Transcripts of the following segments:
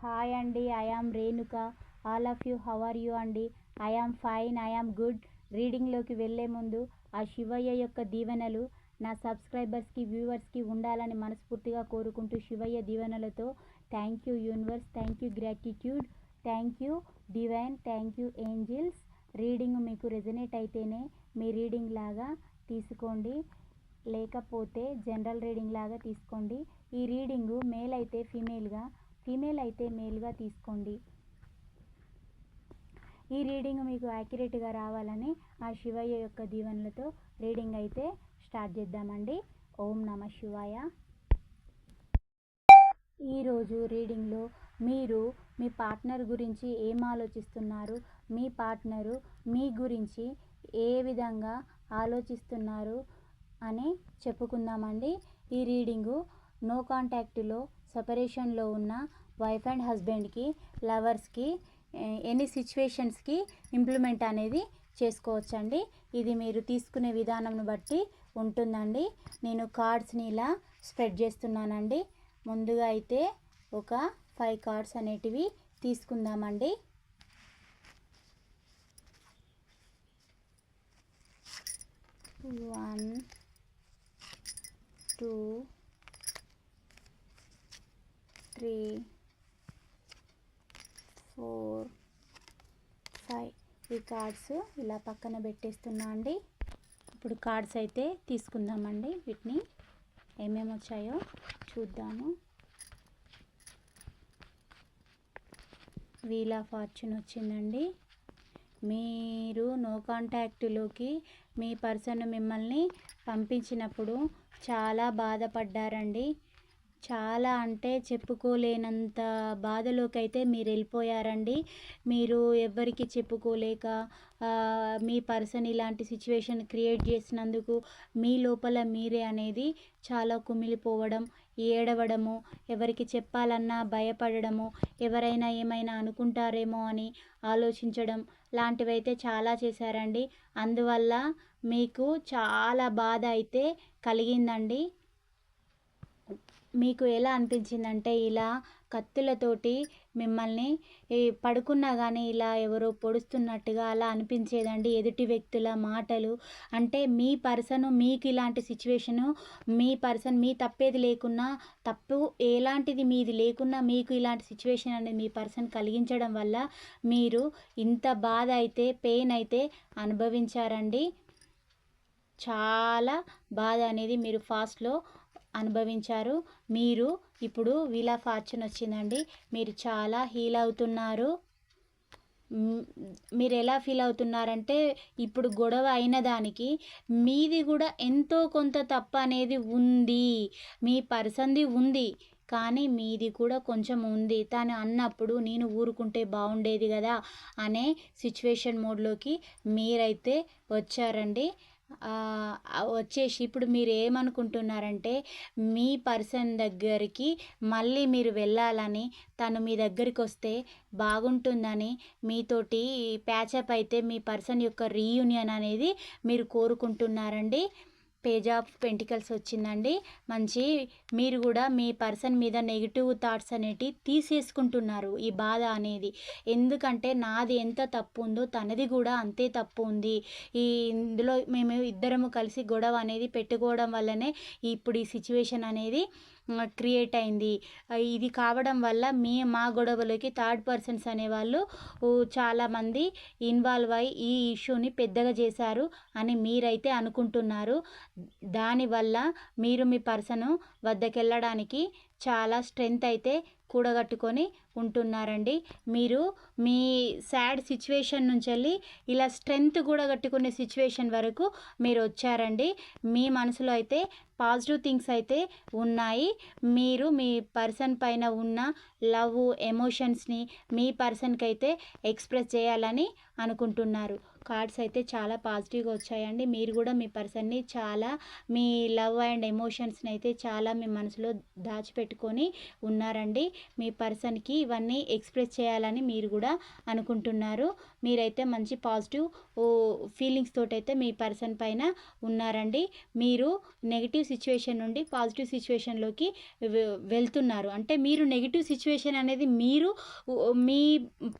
Hi అండి I am Renuka. All of you how are you అండి? I am fine I am good. రీడింగ్లోకి వెళ్ళే ముందు ఆ శివయ్య యొక్క దీవెనలు నా సబ్స్క్రైబర్స్కి వ్యూవర్స్కి ఉండాలని మనస్ఫూర్తిగా కోరుకుంటూ శివయ్య దీవెనలతో thank you universe thank you gratitude thank you divine thank you angels. Reading మీకు రెజనేట్ అయితేనే మీ రీడింగ్ లాగా తీసుకోండి. లేకపోతే జనరల్ రీడింగ్ లాగా తీసుకోండి. ఈ రీడింగు మేల్ అయితే ఫీమేల్గా ఫీమేల్ అయితే మేల్గా తీసుకోండి. ఈ రీడింగ్ మీకు యాక్యురేట్గా రావాలని ఆ శివయ్య యొక్క దీవెనలతో రీడింగ్ అయితే స్టార్ట్ చేద్దామండి. ఓం నమ శివాయ. ఈరోజు రీడింగ్లో మీరు మీ పార్ట్నర్ గురించి ఏం ఆలోచిస్తున్నారు? మీ పార్ట్నరు మీ గురించి ఏ విధంగా ఆలోచిస్తున్నారు? అని చెప్పుకుందామండి. ఈ రీడింగు నో కాంటాక్ట్లో సపరేషన్లో ఉన్న వైఫ్ అండ్ హస్బెండ్కి లవర్స్కి ఎనీ సిచ్యువేషన్స్కి ఇంప్లిమెంట్ అనేది చేసుకోవచ్చండి. ఇది మీరు తీసుకునే విధానంను బట్టి ఉంటుందండి. నేను కార్డ్స్ని ఇలా స్ప్రెడ్ చేస్తున్నానండి. ముందుగా అయితే ఒక ఫైవ్ కార్డ్స్ అనేటివి తీసుకుందామండి. One two three four five. ఈ కార్డ్స్ ఇలా పక్కన పెట్టేస్తున్నా అండి. ఇప్పుడు కార్డ్స్ అయితే తీసుకుందామండి. వీటిని ఏమేమి వచ్చాయో చూద్దాము. వీల్ ఆఫ్ ఫార్చ్యూన్ వచ్చిందండి. మీరు నో కాంటాక్ట్లోకి మీ పర్సన్ మిమ్మల్ని పంపించినప్పుడు చాలా బాధపడ్డారండి. చాలా అంటే చెప్పుకోలేనంత బాధలోకి అయితే మీరు వెళ్ళిపోయారండి మీరు ఎవ్వరికి చెప్పుకోలేక మీ పర్సన్ ఇలాంటి సిచ్యువేషన్ క్రియేట్ చేసినందుకు మీ లోపల మీరే అనేది చాలా కుమిలిపోవడం ఏడవడము ఎవరికి చెప్పాలన్నా భయపడడము ఎవరైనా ఏమైనా అనుకుంటారేమో అని ఆలోచించడం లాంటివైతే చాలా చేశారండి. అందువల్ల మీకు చాలా బాధ అయితే కలిగిందండి. మీకు ఎలా అనిపించిందంటే ఇలా కత్తులతోటి మిమ్మల్ని పడుకున్నా కానీ ఇలా ఎవరో పొడుస్తున్నట్టుగా అలా అనిపించేదండి ఎదుటి వ్యక్తుల మాటలు. అంటే మీ పర్సన్ మీకు ఇలాంటి సిచ్యువేషను మీ పర్సన్ మీ తప్పేది లేకున్నా తప్పు ఎలాంటిది మీది లేకున్నా మీకు ఇలాంటి సిచ్యువేషన్ అనేది మీ పర్సన్ కలిగించడం వల్ల మీరు ఇంత బాధ అయితే పెయిన్ అయితే అనుభవించారండి. చాలా బాధ అనేది మీరు ఫాస్ట్లో అనుభవించారు. మీరు ఇప్పుడు వీల్ ఆఫ్ ఫార్చ్యూన్ వచ్చిందండి. మీరు చాలా హీల్ అవుతున్నారు. మీరు ఎలా ఫీల్ అవుతున్నారంటే ఇప్పుడు గొడవ అయిన దానికి మీది కూడా ఎంతో కొంత తప్పు అనేది ఉంది. మీ పర్సన్ది ఉంది. కానీ మీది కూడా కొంచెం ఉంది. తను అన్నప్పుడు నేను ఊరుకుంటే బాగుండేది కదా అనే సిచ్యువేషన్ మోడ్లోకి మీరైతే వచ్చారండి. వచ్చేసి ఇప్పుడు మీరు ఏమనుకుంటున్నారంటే మీ పర్సన్ దగ్గరికి మళ్ళీ మీరు వెళ్ళాలని తను మీ దగ్గరికి వస్తే బాగుంటుందని మీతోటి ప్యాచప్ అయితే మీ పర్సన్ యొక్క రీయూనియన్ అనేది మీరు కోరుకుంటున్నారండి? పేజ్ ఆఫ్ పెంటికల్స్ వచ్చిందండి. మంచి మీరు కూడా మీ పర్సన్ మీద నెగిటివ్ థాట్స్ అనేటివి తీసేసుకుంటున్నారు ఈ బాధ అనేది. ఎందుకంటే నాది ఎంత తప్పు ఉందో తనది కూడా అంతే తప్పు ఉంది ఈ ఇందులో మేము ఇద్దరము కలిసి గొడవ అనేది పెట్టుకోవడం వల్లనే ఇప్పుడు ఈ సిచ్యువేషన్ అనేది క్రియేట్ అయింది. ఇది కావడం వల్ల మీ మా గొడవలోకి థర్డ్ పర్సన్స్ అనేవాళ్ళు చాలామంది ఇన్వాల్వ్ అయ్యి ఈ ఇష్యూని పెద్దగా చేశారు అని మీరైతే అనుకుంటున్నారు. దానివల్ల మీరు మీ పర్సన్ వద్దకు వెళ్ళడానికి చాలా స్ట్రెంగ్త్ అయితే కూడగట్టుకొని ఉంటున్నారండి. మీరు మీ సాడ్ సిచ్యువేషన్ నుంచి వెళ్ళి ఇలా స్ట్రెంగ్త్ కూడగట్టుకునే సిచ్యువేషన్ వరకు మీరు వచ్చారండి. మీ మనసులో అయితే పాజిటివ్ థింగ్స్ అయితే ఉన్నాయి. మీరు మీ పర్సన్ పైన ఉన్న లవ్ ఎమోషన్స్ని మీ పర్సన్కి అయితే ఎక్స్ప్రెస్ చేయాలని అనుకుంటున్నారు. కార్డ్స్ అయితే చాలా పాజిటివ్గా వచ్చాయండి. మీరు కూడా మీ పర్సన్ని చాలా మీ లవ్ అండ్ ఎమోషన్స్ని అయితే చాలా మీ మనసులో దాచిపెట్టుకొని ఉన్నారండి. మీ పర్సన్కి ఇవన్నీ ఎక్స్ప్రెస్ చేయాలని మీరు కూడా అనుకుంటున్నారు. మీరైతే మంచి పాజిటివ్ ఫీలింగ్స్ తోటి అయితే మీ పర్సన్ పైన ఉన్నారండి. మీరు నెగిటివ్ సిచ్యువేషన్ నుండి పాజిటివ్ సిచ్యువేషన్లోకి వెళ్తున్నారు. అంటే మీరు నెగిటివ్ సిచ్యువేషన్ అనేది మీరు మీ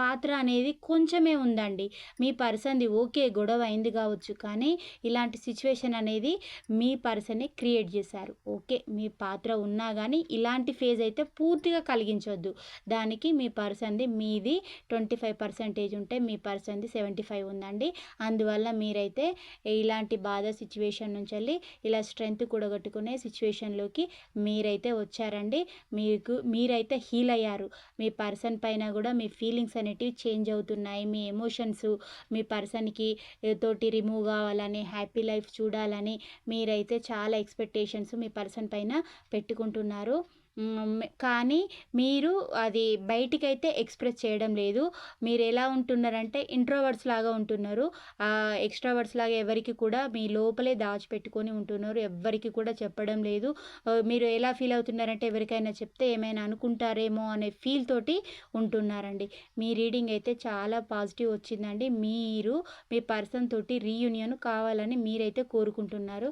పాత్ర అనేది కొంచెమే ఉందండి. మీ పర్సన్ది ఓకే గొడవ అయింది కావచ్చు కానీ ఇలాంటి సిచ్యువేషన్ అనేది మీ పర్సనే క్రియేట్ చేశారు. ఓకే మీ పాత్ర ఉన్నా కానీ ఇలాంటి ఫేజ్ అయితే పూర్తిగా కలిగించొద్దు. దానికి మీ పర్సన్ది మీది ట్వంటీ ఫైవ్ పర్సెంటేజ్ ఉంటే మీ పర్సన్ది సెవెంటీ ఫైవ్ ఉందండి. అందువల్ల మీరైతే ఇలాంటి బాధ సిచ్యువేషన్ నుంచి వెళ్ళి ఇలా స్ట్రెంగ్త్ కూడగట్టుకునే సిచ్యువేషన్లోకి మీరైతే వచ్చారండి. మీకు మీరైతే హీల్ అయ్యారు. మీ పర్సన్ పైన కూడా మీ ఫీలింగ్స్ అనేటివి చేంజ్ అవుతున్నాయి. మీ ఎమోషన్స్ మీ పర్సన్కి తోటి రిమూవ్ కావాలని హ్యాపీ లైఫ్ చూడాలని మీరైతే చాలా ఎక్స్పెక్టేషన్స్ మీ పర్సన్ పైన పెట్టుకుంటున్నారు. కానీ మీరు అది బయటికైతే ఎక్స్ప్రెస్ చేయడం లేదు. మీరు ఎలా ఉంటున్నారంటే ఇంట్రోవర్డ్స్ లాగా ఉంటున్నారు. ఎక్స్ట్రావర్డ్స్ లాగా ఎవరికి కూడా మీ లోపలే దాచిపెట్టుకొని ఉంటున్నారు. ఎవ్వరికి కూడా చెప్పడం లేదు. మీరు ఎలా ఫీల్ అవుతున్నారంటే ఎవరికైనా చెప్తే ఏమైనా అనుకుంటారేమో అనే ఫీల్ తోటి ఉంటున్నారండి. మీ రీడింగ్ అయితే చాలా పాజిటివ్ వచ్చిందండి. మీరు మీ పర్సన్ తోటి రీయూనియన్ కావాలని మీరైతే కోరుకుంటున్నారు.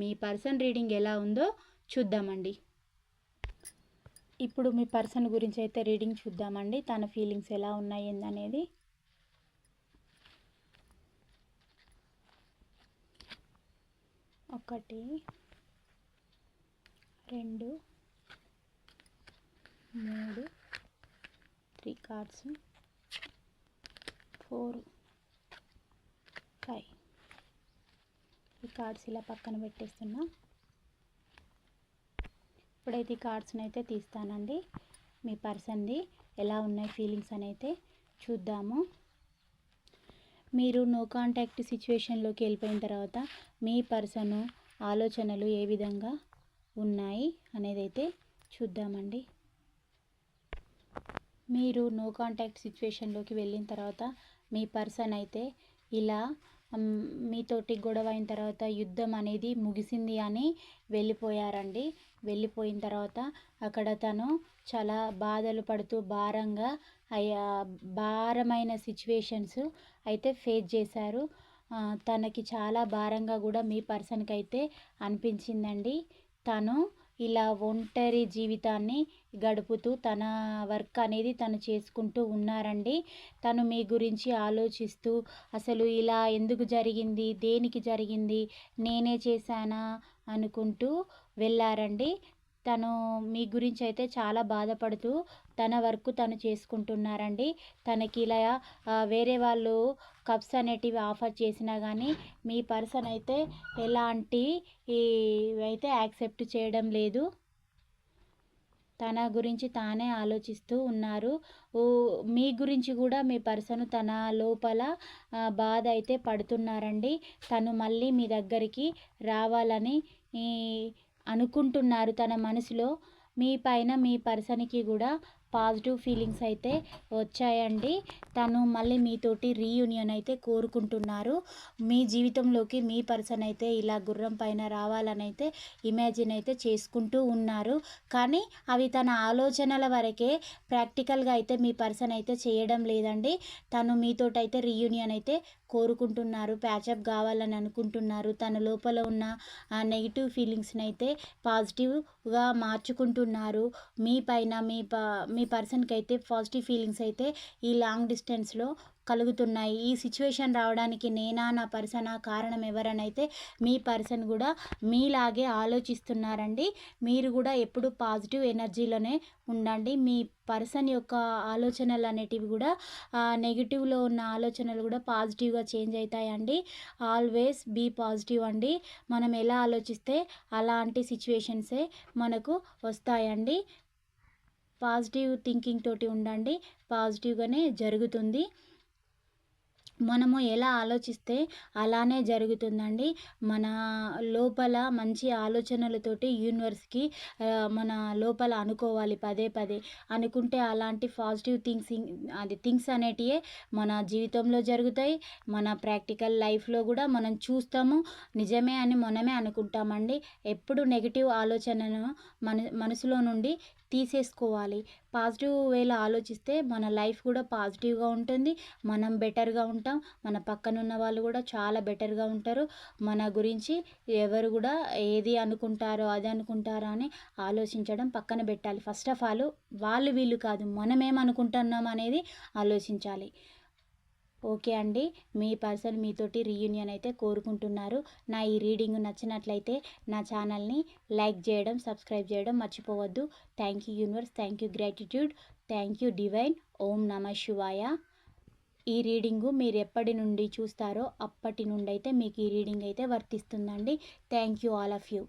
మీ పర్సన్ రీడింగ్ ఎలా ఉందో చూద్దామండి. ఇప్పుడు మీ పర్సన్ గురించి అయితే రీడింగ్ చూద్దామండి. తన ఫీలింగ్స్ ఎలా ఉన్నాయి అనేది ఒకటి రెండు మూడు త్రీ కార్డ్స్ ఫోర్ ఫైవ్. ఈ కార్డ్స్ ఇలా పక్కన పెట్టేస్తున్నా. ఇప్పుడైతే ఈ కార్డ్స్ని అయితే తీస్తానండి. మీ పర్సన్ది ఎలా ఉన్నాయి ఫీలింగ్స్ అని అయితే చూద్దాము. మీరు నో కాంటాక్ట్ సిచ్యువేషన్లోకి వెళ్ళిపోయిన తర్వాత మీ పర్సను ఆలోచనలు ఏ విధంగా ఉన్నాయి అనేది అయితే చూద్దామండి. మీరు నో కాంటాక్ట్ సిచ్యువేషన్లోకి వెళ్ళిన తర్వాత మీ పర్సన్ అయితే ఇలా మీతోటి గొడవ అయిన తర్వాత యుద్ధం అనేది ముగిసింది అని వెళ్ళిపోయారండి. వెళ్ళిపోయిన తర్వాత అక్కడ తను చాలా బాధలు పడుతూ భారంగా అయ్యా భారమైన సిచ్యువేషన్స్ అయితే ఫేస్ చేశారు. తనకి చాలా భారంగా కూడా మీ పర్సన్కి అయితే అనిపించిందండి. తను ఇలా ఒంటరి జీవితాన్ని గడుపుతూ తన వర్క్ అనేది తను చేసుకుంటూ ఉన్నారండి. తను మీ గురించి ఆలోచిస్తూ అసలు ఇలా ఎందుకు జరిగింది? దేనికి జరిగింది? నేనే చేశానా? అనుకుంటూ వెళ్ళారండి. తను మీ గురించి అయితే చాలా బాధపడుతూ తన వర్క్ తను చేసుకుంటున్నారండి. తనకి ఇలా వేరే వాళ్ళు కప్స్ అనేటివి ఆఫర్ చేసినా కానీ మీ పర్సన్ అయితే ఎలాంటి అయితే యాక్సెప్ట్ చేయడం లేదు. తన గురించి తానే ఆలోచిస్తూ ఉన్నారు. మీ గురించి కూడా మీ పర్సన్ తన లోపల బాధ అయితే పడుతున్నారండి. తను మళ్ళీ మీ దగ్గరికి రావాలని అనుకుంటున్నారు తన మనసులో. మీ పైన మీ పర్సన్కి కూడా పాజిటివ్ ఫీలింగ్స్ అయితే వచ్చాయండి. తను మళ్ళీ మీతోటి రీయూనియన్ అయితే కోరుకుంటున్నారు. మీ జీవితంలోకి మీ పర్సన్ అయితే ఇలా గుర్రం పైన రావాలని అయితే ఇమాజిన్ అయితే చేసుకుంటూ ఉన్నారు. కానీ అవి తన ఆలోచనల వరకే ప్రాక్టికల్గా అయితే మీ పర్సన్ అయితే చేయడం లేదండి. తను మీతోటైతే రీయూనియన్ అయితే కోరుకుంటున్నారు ప్యాచప్ కావాలని అనుకుంటున్నారు. తన లోపల ఉన్న నెగిటివ్ ఫీలింగ్స్ని అయితే పాజిటివ్గా మార్చుకుంటున్నారు. మీ పైన మీ ప మీ పర్సన్కి అయితే పాజిటివ్ ఫీలింగ్స్ అయితే ఈ లాంగ్ డిస్టెన్స్లో కలుగుతున్నాయి. ఈ సిచ్యువేషన్ రావడానికి నేనా నా పర్సనా కారణం ఎవరనైతే మీ పర్సన్ కూడా మీలాగే ఆలోచిస్తున్నారండి. మీరు కూడా ఎప్పుడు పాజిటివ్ ఎనర్జీలోనే ఉండండి. మీ పర్సన్ యొక్క ఆలోచనలు అనేటివి కూడా నెగిటివ్లో ఉన్న ఆలోచనలు కూడా పాజిటివ్గా చేంజ్ అవుతాయండి. ఆల్వేస్ బీ పాజిటివ్ అండి. మనం ఎలా ఆలోచిస్తే అలాంటి సిచ్యువేషన్సే మనకు వస్తాయండి. పాజిటివ్ థింకింగ్ తోటి ఉండండి. పాజిటివ్గానే జరుగుతుంది. మనము ఎలా ఆలోచిస్తే అలానే జరుగుతుందండి. మన లోపల మంచి ఆలోచనలతోటి యూనివర్స్కి మన లోపల అనుకోవాలి పదే పదే. అనుకుంటే అలాంటి పాజిటివ్ థింగ్స్ అది థింగ్స్ అనేటివే మన జీవితంలో జరుగుతాయి. మన ప్రాక్టికల్ లైఫ్లో కూడా మనం చూస్తాము. నిజమే అని మనమే అనుకుంటామండి. ఎప్పుడు నెగిటివ్ ఆలోచనను మన మనసులో నుండి తీసేసుకోవాలి. పాజిటివ్ వేలో ఆలోచిస్తే మన లైఫ్ కూడా పాజిటివ్గా ఉంటుంది. మనం బెటర్గా ఉంటాం. మన పక్కన ఉన్న వాళ్ళు కూడా చాలా బెటర్గా ఉంటారు. మన గురించి ఎవరు కూడా ఏది అనుకుంటారో అది అనుకుంటారో అని ఆలోచించడం పక్కన పెట్టాలి. ఫస్ట్ ఆఫ్ ఆల్ వాళ్ళు వీళ్ళు కాదు. మనం ఏమనుకుంటున్నాం అనేది ఆలోచించాలి. ఓకే అండి. మీ పర్సన్ మీతోటి రీయూనియన్ అయితే కోరుకుంటున్నారు. నా ఈ రీడింగ్ నచ్చినట్లయితే నా ఛానల్ని లైక్ చేయడం సబ్స్క్రైబ్ చేయడం మర్చిపోవద్దు. Thank you universe thank you gratitude thank you divine. ఓం నమ శివాయ. ఈ రీడింగు మీరు ఎప్పటి నుండి చూస్తారో అప్పటి నుండి అయితే మీకు ఈ రీడింగ్ అయితే వర్తిస్తుందండి. Thank you all of you.